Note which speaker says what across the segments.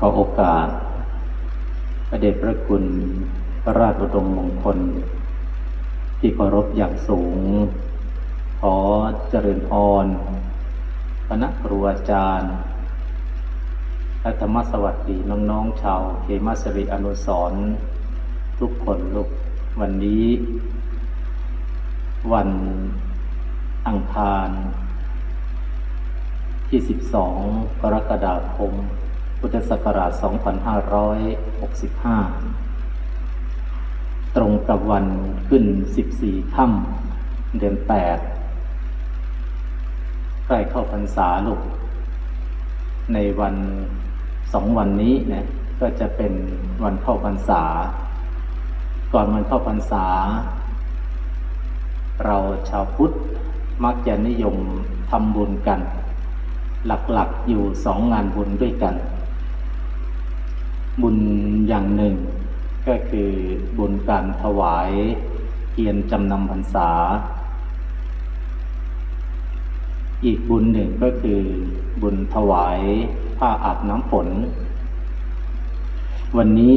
Speaker 1: ขอโอกาสพระเดชพระคุณพระราชบรมมงคล ที่เคารพอย่างสูง ขอเจริญพรคณะครูอาจารย์และธรรมสวัสดีน้องๆชาวเขมาสริอนุสรณ์ทุกคนลูกวันนี้ วันอังคาร ที่ 12 กรกฎาคม พุทธศักราช 2565 ตรงกับวันขึ้น 14 ค่ำเดือน 8 ใกล้เข้าพรรษาลูก ในวันสองวันนี้นะก็จะเป็นวันเข้าพรรษา ก่อนวันเข้าพรรษา เราชาวพุทธมักจะนิยมทำบุญกัน หลักๆอยู่สองงานบุญด้วยกัน บุญอย่างหนึ่ง ก็คือบุญการถวายเทียนจำนำพรรษา อีกบุญหนึ่งก็คือบุญถวายผ้าอาบน้ำฝน วันนี้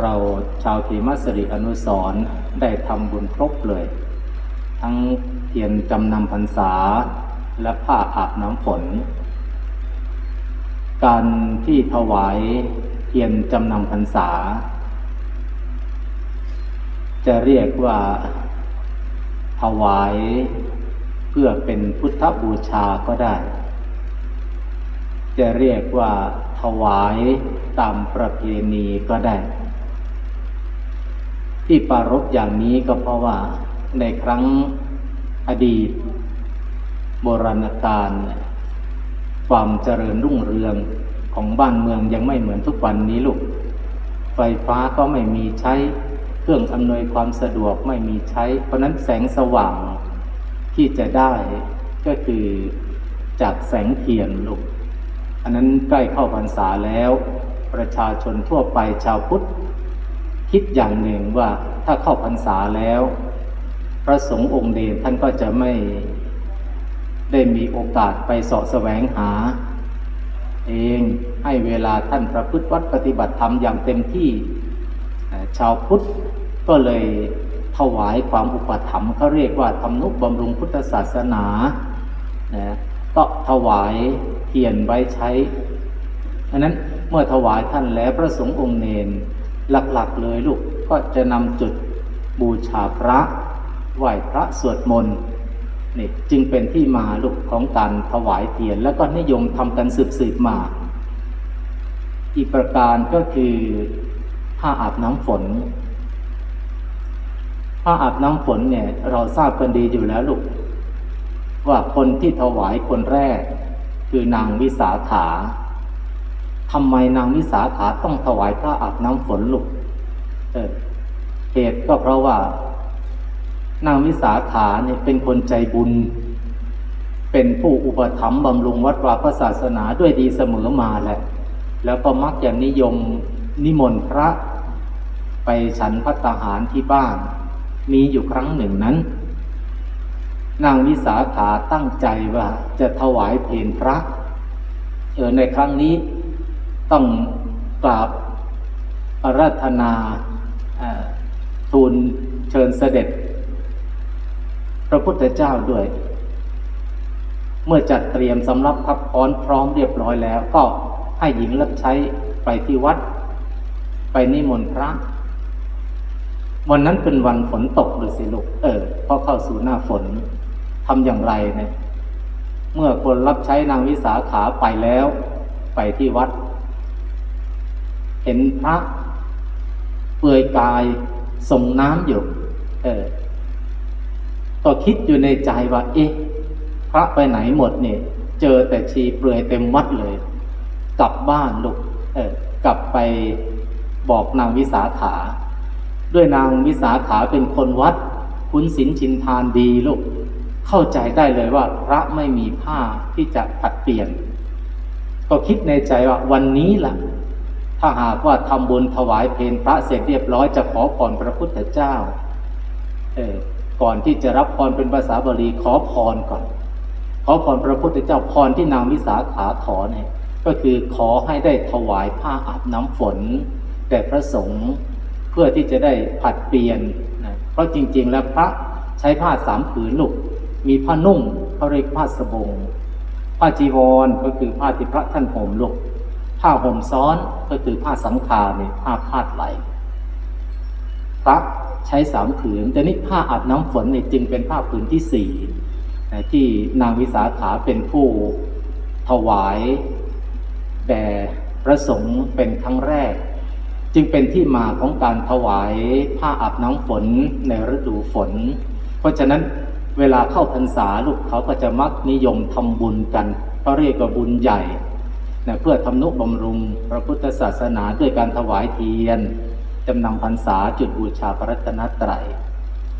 Speaker 1: เราชาวเขมัสริอนุสรได้ทำบุญครบเลย ทั้งเทียนจำนำพรรษาและผ้าอาบน้ำฝน การที่ถวายเทียนจำนำพรรษา จะเรียกว่าถวายเพื่อเป็นพุทธบูชาก็ได้ จะเรียกว่าถวายตามประเพณีก็ได้ ที่ปรารบอย่างนี้ก็เพราะว่าในครั้งอดีต โบราณกาล ความเจริญรุ่งเรืองของบ้านเมืองยังไม่เหมือนทุกวันนี้ลูก ไฟฟ้าก็ไม่มีใช้ เครื่องอำนวยความสะดวกไม่มีใช้ เพราะนั้นแสงสว่างที่จะได้ก็คือจากแสงเทียนลูก อันนั้นใกล้เข้าพรรษาแล้ว ประชาชนทั่วไปชาวพุทธ คิดอย่างหนึ่งว่าถ้าเข้าพรรษาแล้ว พระสงฆ์องค์เดชท่านก็จะไม่ ได้มีโอกาสไปเสาะแสวงหา เองให้เวลาท่านประพฤติวัดปฏิบัติธรรมอย่างเต็มที่ ชาวพุทธก็เลยถวายความอุปถัมภ์เขาเรียกว่าทำนุบำรุงพุทธศาสนานะก็ถวายเทียนไว้ใช้อันนั้นเมื่อถวายท่านแล้วพระสงฆ์องค์เนนหลักๆเลยลูกก็จะนำจุดบูชาพระไหว้พระสวดมนต์ นี่จึงเป็นที่มาลูกของการถวายเทียน แล้วก็นิยมทำกันสืบๆมา อีกประการก็คือผ้าอาบน้ำฝนผ้าอาบน้ำฝนเนี่ยเราทราบกันดีอยู่แล้วลูกว่าคนที่ถวายคนแรก คือนางวิสาขาทำไมนางวิสาขาต้องถวายผ้าอาบน้ำฝนลูกเออเหตุก็เพราะว่า นางวิสาขาเนี่ยเป็นคนใจบุญ เป็นผู้อุปถัมภ์บำรุงวัดวาพระศาสนาด้วยดีเสมอมาแหละ แล้วก็มักจะนิยมนิมนต์พระไปฉันพัตหารที่บ้าน มีอยู่ครั้งหนึ่งนั้น นางวิสาขาตั้งใจว่าจะถวายเพลพระเออในครั้งนี้ต้องกราบอาราธนาทูลเชิญเสด็จ พระพุทธเจ้าด้วย เมื่อจัดเตรียมสำรับพับพรพร้อมเรียบร้อยแล้ว ก็ให้หญิงรับใช้ไปที่วัด ไปนิมนต์พระ วันนั้นเป็นวันฝนตกหรือสิลูกเออพอเข้าสู่หน้าฝนทำอย่างไรเนี่ยเมื่อคนรับใช้นางวิสาขาไปแล้ว ไปที่วัด เห็นพระเปลือยกายส่งน้ำอยู่ เออ ก็คิดอยู่ในใจว่า เอ๊ะ พระไปไหนหมดเนี่ย เจอแต่ชีเปลือยเต็มวัดเลย กลับบ้านลูก เออ กลับไปบอกนางวิสาขา ด้วยนางวิสาขาเป็นคนวัด คุ้นศีลชินทานดีลูก เข้าใจได้เลยว่า พระไม่มีผ้าที่จะผัดเปลี่ยน ก็คิดในใจว่าวันนี้ล่ะ ถ้าหากว่าทำบุญถวายเพลพระเสร็จเรียบร้อยจะขอพรพระพุทธเจ้า เออ ก่อนที่จะรับพรเป็นภาษาบาลีขอพรก่อน ขอพรพระพุทธเจ้าพรที่นางวิสาขาขอเนี่ยก็คือขอให้ได้ถวายผ้าอาบน้ำฝนแด่พระสงฆ์เพื่อที่จะได้ผัดเปลี่ยนนะเพราะจริง ๆ แล้วพระใช้ผ้าสามผืนลูกมีผ้านุ่งเขาเรียกผ้าสบง ผ้าจีวรก็คือผ้าที่พระท่านห่มลูกผ้าห่มซ้อนก็คือผ้าสังฆาเนี่ยผ้าพาดไหลพระ ใช้สามผืน แต่นี่ผ้าอาบน้ำฝนเนี่ยจึงเป็นผ้าผืนที่สี่ที่นางวิสาขาเป็นผู้ถวายแด่พระสงฆ์เป็นครั้งแรก จึงเป็นที่มาของการถวายผ้าอาบน้ำฝนในฤดูฝน เพราะฉะนั้นเวลาเข้าพรรษาลูกเขาก็จะมักนิยมทำบุญกันเขาเรียกว่าบุญใหญ่นะเพื่อทำนุบำรุงพระพุทธศาสนาด้วยการถวายเทียน จำนำพรรษาจุดบูชาพระรัตนตรัย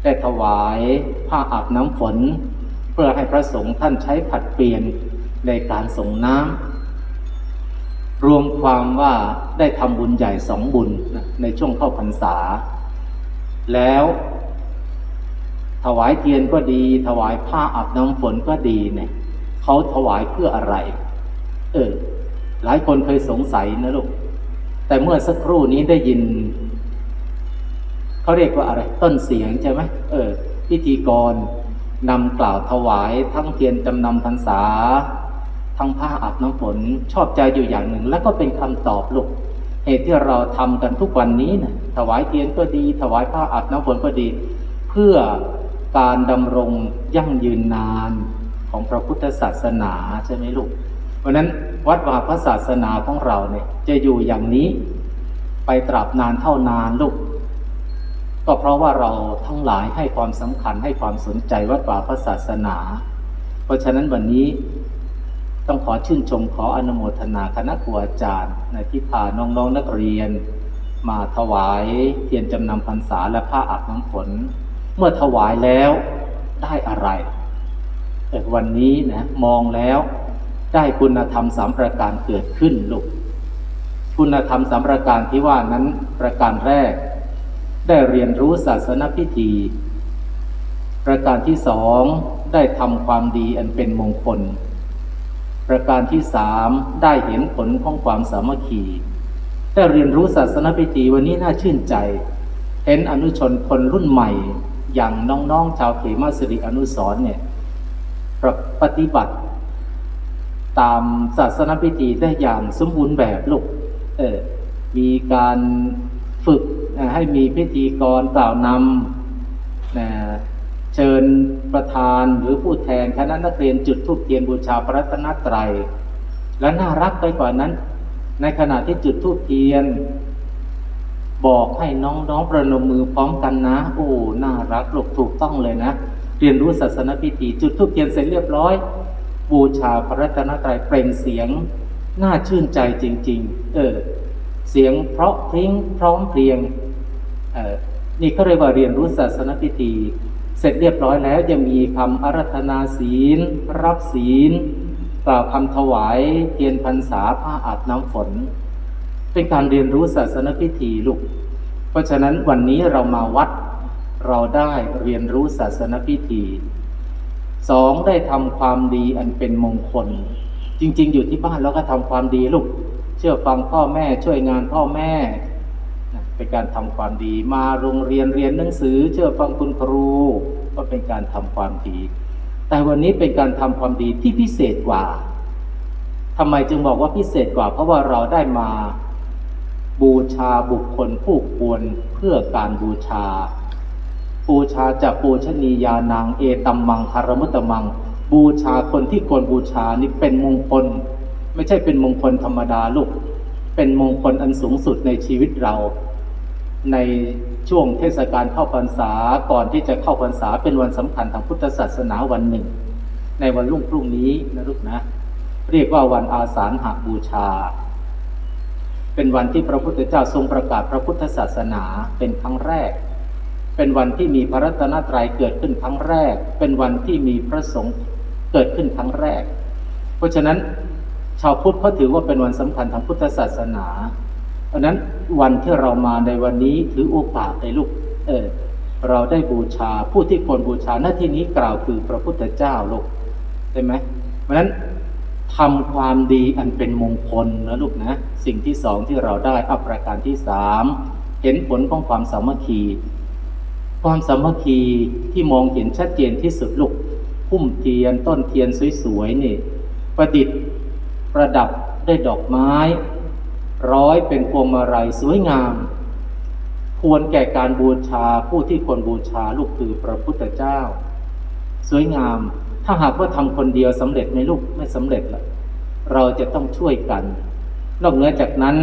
Speaker 1: ได้ถวายผ้าอาบน้ำฝน เพื่อให้พระสงฆ์ท่านใช้ผัดเปลี่ยนในการส่งน้ำรวมความว่าได้ทำบุญใหญ่สองบุญในช่วงเข้าพรรษา แล้วถวายเทียนก็ดี ถวายผ้าอาบน้ำฝนก็ดีเนี่ยเขาถวายเพื่ออะไร เออ หลายคนเคยสงสัยนะลูก แต่เมื่อสักครู่นี้ได้ยิน เขาเรียกว่าอะไรต้นเสียงใช่ไหมเออพิธีกรนำกล่าวถวายทั้งเทียนจำนำพรรษา ทั้งผ้าอาบน้ำฝนชอบใจอยู่อย่างหนึ่ง แล้วก็เป็นคำตอบลูกเหตุที่เราทำกันทุกวันนี้นะถวายเทียนก็ดี ถวายผ้าอาบน้ำฝนก็ดี เพื่อการดำรงยั่งยืนนานของพระพุทธศาสนาใช่ไหมลูกเพราะนั้นวัดวาพระศาสนาของเราเนี่ยจะอยู่อย่างนี้ ไปตราบนานเท่านานลูก ก็เพราะว่าเราทั้งหลายให้ความสำคัญให้ความสนใจวัดวาพระศาสนา เพราะฉะนั้นวันนี้ต้องขอชื่นชมขออนุโมทนาคณะครูอาจารย์ในที่พาน้องๆนนักเรียน มาถวายเทียนจำนำพรรษาและผ้าอาบน้ำฝน เมื่อถวายแล้วได้อะไร แต่วันนี้นะมองแล้วได้คุณธรรมสามประการเกิดขึ้นลูกคุณธรรมสามประการที่ว่านั้นประการแรก ได้เรียนรู้ศาสนพิธี ประการที่สองได้ทำความดีอันเป็นมงคล ประการที่สามได้เห็นผลของความสามัคคีได้เรียนรู้ศาสนพิธีวันนี้น่าชื่นใจ เห็นอนุชนคนรุ่นใหม่ อย่างน้องๆชาวเขมาสิริอนุสรเนี่ยปฏิบัติตามศาสนพิธีได้อย่างสมบูรณ์แบบลูกเออมีการฝึก ให้มีพิธีกรกล่าวนำเชิญประธานหรือผู้แทนคณะนักเรียนจุดทูปเทียนบูชาพระรัตนตรัย และน่ารักไปกว่านั้น ในขณะที่จุดทูปเทียน บอกให้น้องๆประนมมือพร้อมกันนะ โอ้น่ารักหลกถูกต้องเลยนะเรียนรู้ศาสนพิธี จุดทูปเทียนเสร็จเรียบร้อย บูชาพระรัตนตรัยเปล่งเสียงน่าชื่นใจจริง ๆ เออ เสียงเพราะพริ้งพร้อมเพรียงนี่ก็เรียกว่าเรียนรู้ศาสนพิธี เสร็จเรียบร้อยแล้วยังมีคำอารัธนาศีล รับศีลกล่าวคำถวายเทียนพรรษาผ้าอาบน้ำฝน เป็นการเรียนรู้ศาสนพิธีลูก เพราะฉะนั้นวันนี้เรามาวัด เราได้เรียนรู้ศาสนพิธีสองได้ทำความดีอันเป็นมงคล จริง ๆ อยู่ที่บ้านเราก็ทำความดีลูก เชื่อฟังพ่อแม่ช่วยงานพ่อแม่เป็นการทำความดี มาโรงเรียนเรียนหนังสือ เชื่อฟังคุณครู ก็เป็นการทำความดี แต่วันนี้เป็นการทำความดีที่พิเศษกว่าทำไมจึงบอกว่าพิเศษกว่า เพราะว่าเราได้มาบูชาบุคคลผู้ควรเพื่อการบูชา บูชาจากปูชนียานางเอตัมมังคารมุตตมัง บูชาคนที่ควรบูชานี่เป็นมงคล ไม่ใช่เป็นมงคลธรรมดาลูก เป็นมงคลอันสูงสุดในชีวิตเรา ในช่วงเทศกาลเข้าพรรษาก่อนที่จะเข้าพรรษาเป็นวันสำคัญทางพุทธศาสนาวันหนึ่ง ในวันรุ่งพรุ่งนี้นะลูกนะ เรียกว่าวันอาสาฬหาบูชา เป็นวันที่พระพุทธเจ้าทรงประกาศพระพุทธศาสนาเป็นครั้งแรก เป็นวันที่มีพระรัตนตรัยเกิดขึ้นครั้งแรก เป็นวันที่มีพระสงฆ์เกิดขึ้นครั้งแรก เพราะฉะนั้น ชาวพุทธเขาถือว่าเป็นวันสำคัญทางพุทธศาสนา เพราะนั้นวันที่เรามาในวันนี้ถือโอกาสในลูกเออเราได้บูชาผู้ที่ควรบูชาหน้าที่นี้กล่าวคือพระพุทธเจ้าลูกใช่ไหมเพราะนั้นทำความดีอันเป็นมงคลนะลูกนะ สิ่งที่สองที่เราได้อัปประการที่สามเห็นผลของความสามัคคีความสามัคคีที่มองเห็นชัดเจนที่สุดลูกพุ่มเทียนต้นเทียนสวยๆนี่ ประดิษฐ์ ประดับด้วยดอกไม้ ร้อยเป็นพวงมาลัยสวยงาม ควรแก่การบูชาผู้ที่ควรบูชาลูกคือพระพุทธเจ้า สวยงาม ถ้าหากว่าทำคนเดียวสำเร็จไหมลูกไม่สำเร็จละเราจะต้องช่วยกัน นอกเหนือจากนั้น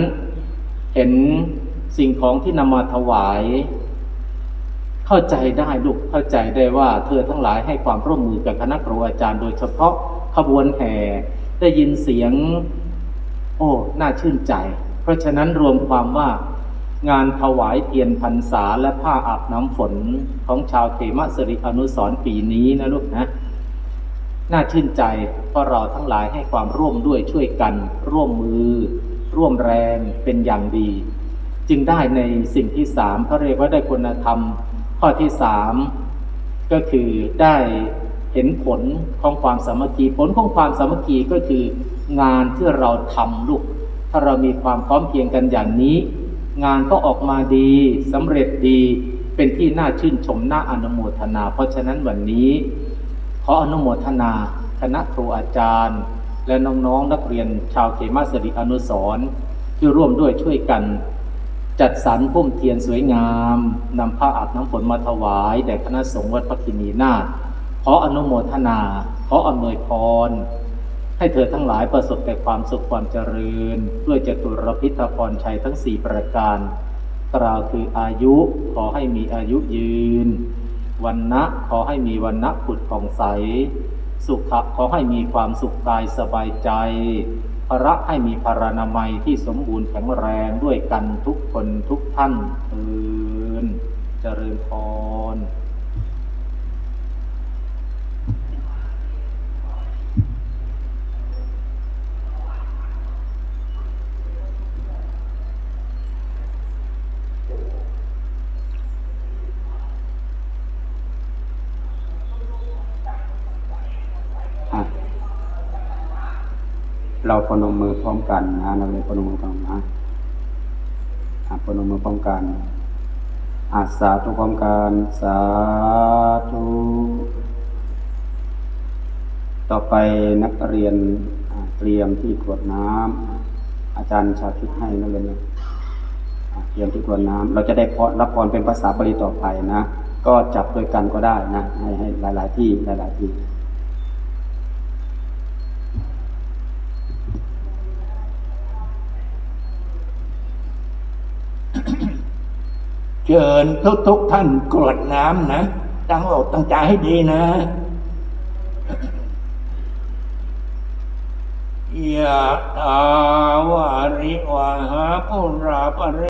Speaker 1: เห็นสิ่งของที่นำมาถวาย เข้าใจได้ลูกเข้าใจได้ว่า เธอทั้งหลายให้ความร่วมมือกับคณะครูอาจารย์โดยเฉพาะขบวนแห่ ได้ยินเสียง โอ้ น่าชื่นใจ เพราะฉะนั้นรวมความว่างานถวายเทียนพรรษาและผ้าอาบน้ำฝนของชาวเขมสริอนุสรปีนี้นะลูกนะ น่าชื่นใจเพราะเราทั้งหลายให้ความร่วมด้วยช่วยกัน ร่วมมือ ร่วมแรงเป็นอย่างดี จึงได้ในสิ่งที่สามเขาเรียกว่าได้คุณธรรม ข้อที่สามก็คือได้ เห็นผลของความสามัคคีผลของความสามัคคีก็คืองานที่เราทำลูก ถ้าเรามีความพร้อมเพียงกันอย่างนี้ งานก็ออกมาดีสำเร็จดีเป็นที่น่าชื่นชมน่าอนุโมทนา เพราะฉะนั้นวันนี้ ขออนุโมทนาคณะครูอาจารย์ และน้องๆนักเรียนชาวเขมาสริอนุสรที่ร่วมด้วยช่วยกัน จัดสรรพุ่มเทียนสวยงามนำผ้าอาบน้ำฝนมาถวายแด่คณะสงฆ์วัดพระคินีนาถ ขออนุโมทนา ขออำนวยพร ให้เธอทั้งหลายประสบแต่ความสุขความเจริญ ด้วยจตุรพิธพรชัยทั้งสี่ประการ กล่าวคืออายุขอให้มีอายุยืน วันนะขอให้มีวันนะผุดผ่องใส สุขะขอให้มีความสุขกายสบายใจพระให้มีพารณามัยที่สมบูรณ์แข็งแรงด้วยกันทุกคนทุกท่านเอินเจริญพร
Speaker 2: เราพนมมือพร้อมกันนะ เราเลยพนมมือพร้อมนะพนมมือพร้อมกันอาสาธุพร้อมกันสาธุต่อไปนักเรียนเตรียมที่กรวดน้ำอาจารย์ชาคิดให้นักเรียนเตรียมที่กรวดน้ำเราจะได้พรรับพรเป็นภาษาบาลีต่อไปนะ ก็จับโดวยกันก็ได้นะ ให้ให้หลาย ๆ ที่หลาย ๆ ที่
Speaker 3: เชิญทุกทุกท่านกรวดน้ำนะตั้งอกตั้งใจให้ดีนะยะตาวาริวหาปุราปริ